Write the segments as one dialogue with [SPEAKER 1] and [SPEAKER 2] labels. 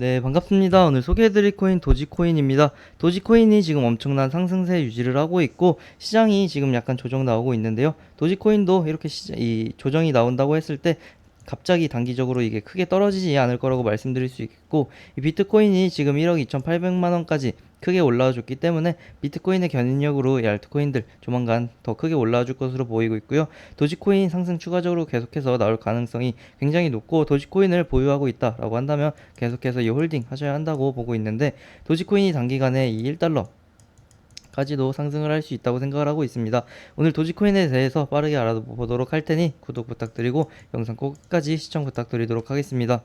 [SPEAKER 1] 네, 반갑습니다. 오늘 소개해드릴 코인 도지코인입니다. 도지코인이 지금 엄청난 상승세 유지를 하고 있고 시장이 지금 약간 조정 나오고 있는데요. 도지코인도 이렇게 시장, 이 조정이 나온다고 했을 때 갑자기 단기적으로 이게 크게 떨어지지 않을 거라고 말씀드릴 수 있겠고 이 비트코인이 지금 1억 2,800만 원까지 크게 올라와 줬기 때문에 비트코인의 견인력으로 이 알트코인들 조만간 더 크게 올라와 줄 것으로 보이고 있고요. 도지코인 상승 추가적으로 계속해서 나올 가능성이 굉장히 높고 도지코인을 보유하고 있다라고 한다면 계속해서 이 홀딩 하셔야 한다고 보고 있는데 도지코인이 단기간에 이 1달러 까지도 상승을 할 수 있다고 생각을 하고 있습니다. 오늘 도지코인에 대해서 빠르게 알아보도록 할 테니 구독 부탁드리고 영상 끝까지 시청 부탁드리도록 하겠습니다.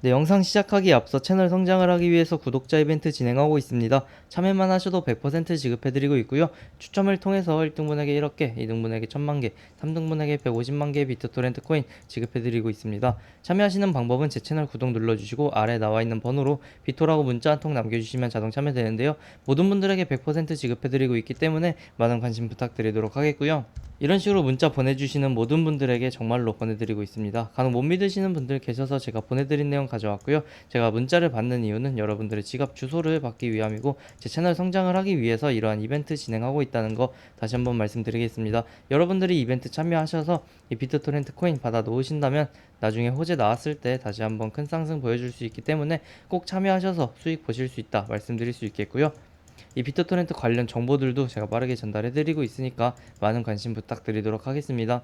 [SPEAKER 1] 네, 영상 시작하기에 앞서 채널 성장을 하기 위해서 구독자 이벤트 진행하고 있습니다. 참여만 하셔도 100% 지급해드리고 있고요. 추첨을 통해서 1등분에게 1억 개, 2등분에게 1000만 개, 3등분에게 150만 개의 비트토렌트 코인 지급해드리고 있습니다. 참여하시는 방법은 제 채널 구독 눌러주시고 아래 나와 있는 번호로 비토라고 문자 한 통 남겨주시면 자동 참여되는데요. 모든 분들에게 100% 지급해드리고 있기 때문에 많은 관심 부탁드리도록 하겠고요. 이런 식으로 문자 보내주시는 모든 분들에게 정말로 보내드리고 있습니다. 간혹 못 믿으시는 분들 계셔서 제가 보내드린 내용 가져왔고요. 제가 문자를 받는 이유는 여러분들의 지갑 주소를 받기 위함이고 제 채널 성장을 하기 위해서 이러한 이벤트 진행하고 있다는 거 다시 한번 말씀드리겠습니다. 여러분들이 이벤트 참여하셔서 이 비트토렌트 코인 받아 놓으신다면 나중에 호재 나왔을 때 다시 한번 큰 상승 보여줄 수 있기 때문에 꼭 참여하셔서 수익 보실 수 있다 말씀드릴 수 있겠고요. 이 비트토렌트 관련 정보들도 제가 빠르게 전달해드리고 있으니까 많은 관심 부탁드리도록 하겠습니다.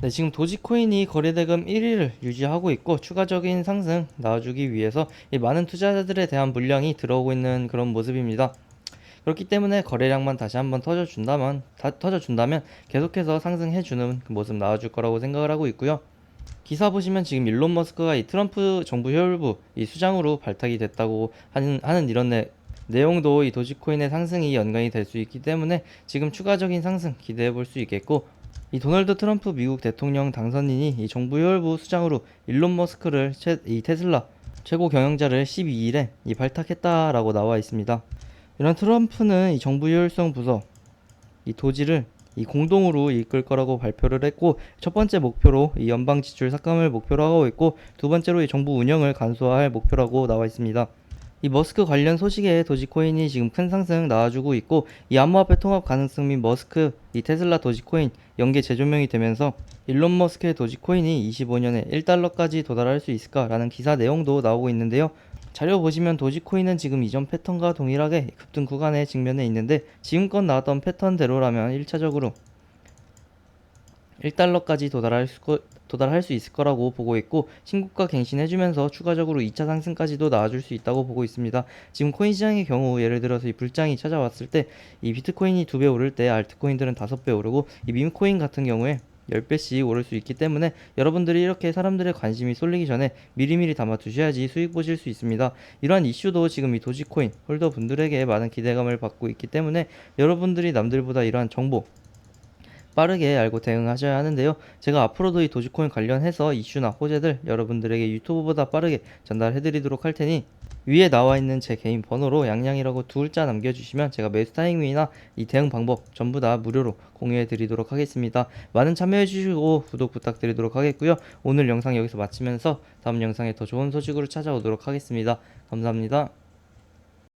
[SPEAKER 1] 네, 지금 도지코인이 거래대금 1위를 유지하고 있고 추가적인 상승 나와주기 위해서 이 많은 투자자들에 대한 물량이 들어오고 있는 그런 모습입니다. 그렇기 때문에 거래량만 다시 한번 터져준다면 다 터져준다면 계속해서 상승해주는 그 모습 나와줄 거라고 생각을 하고 있고요. 기사 보시면 지금 일론 머스크가 이 트럼프 정부 혈부 이 수장으로 발탁이 됐다고 하는 하는 이런 내, 내용도 이 도지코인의 상승이 연관이 될 수 있기 때문에 지금 추가적인 상승 기대해 볼 수 있겠고 이 도널드 트럼프 미국 대통령 당선인이 이 정부 혈부 수장으로 일론 머스크를 최, 이 테슬라 최고 경영자를 12일에 이 발탁했다라고 나와 있습니다. 이런 트럼프는 이 정부 효율성 부서 이 도지를 이 공동으로 이끌 거라고 발표를 했고 첫 번째 목표로 이 연방 지출 삭감을 목표로 하고 있고 두 번째로 이 정부 운영을 간소화할 목표라고 나와 있습니다. 이 머스크 관련 소식에 도지코인이 지금 큰 상승 나와주고 있고 이 암호화폐 통합 가능성 및 머스크 이 테슬라 도지코인 연계 재조명이 되면서 일론 머스크의 도지코인이 25년에 1달러까지 도달할 수 있을까라는 기사 내용도 나오고 있는데요. 자료 보시면 도지코인은 지금 이전 패턴과 동일하게 급등 구간에 직면해 있는데 지금껏 나왔던 패턴대로라면 1차적으로 1달러까지 도달할 수, 거- 도달할 수 있을 거라고 보고 있고 신고가 갱신해주면서 추가적으로 2차 상승까지도 나와줄 수 있다고 보고 있습니다. 지금 코인 시장의 경우 예를 들어서 이 불장이 찾아왔을 때 이 비트코인이 2배 오를 때 알트코인들은 5배 오르고 이 밈코인 같은 경우에 10배씩 오를 수 있기 때문에 여러분들이 이렇게 사람들의 관심이 쏠리기 전에 미리미리 담아 두셔야지 수익 보실 수 있습니다. 이러한 이슈도 지금 이 도지코인 홀더 분들에게 많은 기대감을 받고 있기 때문에 여러분들이 남들보다 이러한 정보 빠르게 알고 대응하셔야 하는데요. 제가 앞으로도 이 도지코인 관련해서 이슈나 호재들 여러분들에게 유튜브보다 빠르게 전달해드리도록 할 테니 위에 나와 있는 제 개인 번호로 양양이라고 두 글자 남겨주시면 제가 매수 타이밍이나 이 대응 방법 전부 다 무료로 공유해 드리도록 하겠습니다. 많은 참여해 주시고 구독 부탁드리도록 하겠고요. 오늘 영상 여기서 마치면서 다음 영상에 더 좋은 소식으로 찾아오도록 하겠습니다. 감사합니다.